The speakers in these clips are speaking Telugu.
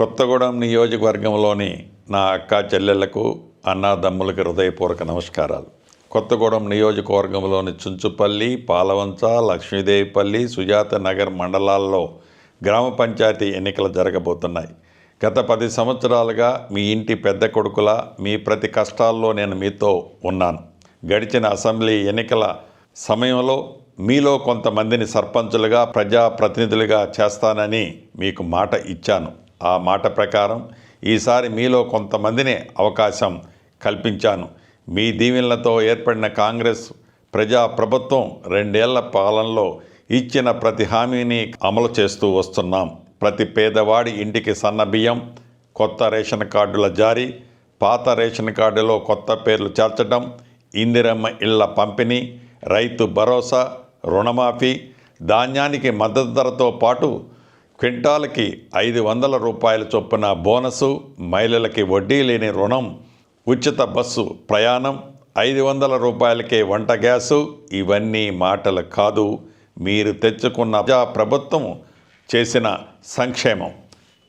కొత్తగూడెం నియోజకవర్గంలోని నా అక్క చెల్లెళ్ళకు అన్నాదమ్ములకు హృదయపూర్వక నమస్కారాలు. కొత్తగూడెం నియోజకవర్గంలోని చుంచుపల్లి పాలవంచ లక్ష్మీదేవిపల్లి సుజాత నగర్ మండలాల్లో గ్రామ పంచాయతీ ఎన్నికలు జరగబోతున్నాయి. గత పది సంవత్సరాలుగా మీ ఇంటి పెద్ద కొడుకులా మీ ప్రతి కష్టాల్లో నేను మీతో ఉన్నాను. గడిచిన అసెంబ్లీ ఎన్నికల సమయంలో మీలో కొంతమందిని సర్పంచులుగా ప్రజాప్రతినిధులుగా చేస్తానని మీకు మాట ఇచ్చాను. ఆ మాట ప్రకారం ఈసారి మీలో కొంతమందిని అవకాశం కల్పించాను. మీ దీవెనలతో ఏర్పడిన కాంగ్రెస్ ప్రజా ప్రభుత్వం రెండేళ్ళ పాలనలో ఇచ్చిన ప్రతి హామీని అమలు చేస్తూ వస్తున్నాం. ప్రతి పేదవాడి ఇంటికి సన్న బియ్యం కొత్త రేషన్ కార్డుల జారీ పాత రేషన్ కార్డులో కొత్త పేర్లు చేర్చడం ఇందిరమ్మ ఇళ్ళ పంపిణీ రైతు భరోసా రుణమాఫీ ధాన్యానికి మద్దతు ధరతో పాటు క్వింటాల్కి ఐదు వందల రూపాయల చొప్పున బోనసు మహిళలకి వడ్డీ లేని రుణం ఉచిత బస్సు ప్రయాణం ఐదు వందల రూపాయలకే వంట గ్యాసు ఇవన్నీ మాటలు కాదు. మీరు తెచ్చుకున్న ప్రభుత్వం చేసిన సంక్షేమం.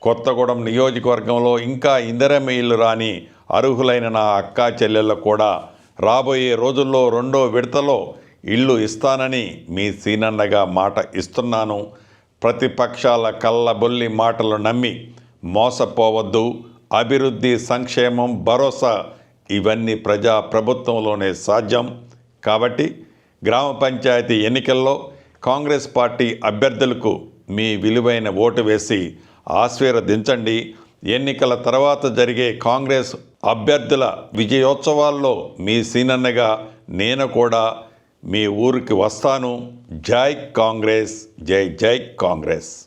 కొత్తగూడెం నియోజకవర్గంలో ఇంకా ఇందిరమ్మ ఇల్లు రాని అర్హులైన నా అక్కా చెల్లెళ్ళు కూడా రాబోయే రోజుల్లో రెండో విడతలో ఇల్లు ఇస్తానని మీ సీనన్నగా మాట ఇస్తున్నాను. ప్రతిపక్షాల కళ్ళబొల్లి మాటలు నమ్మి మోసపోవద్దు అభివృద్ధి సంక్షేమం భరోసా ఇవన్నీ ప్రజా ప్రభుత్వంలోనే సాధ్యం. కాబట్టి గ్రామ పంచాయతీ ఎన్నికల్లో కాంగ్రెస్ పార్టీ అభ్యర్థులకు మీ విలువైన ఓటు వేసి ఆశీర్వదించండి. ఎన్నికల తర్వాత జరిగే కాంగ్రెస్ అభ్యర్థుల విజయోత్సవాల్లో మీ సీనన్నగా నేను కూడా మీ ఊరికి వస్తాను. జై కాంగ్రెస్ జై జై కాంగ్రెస్.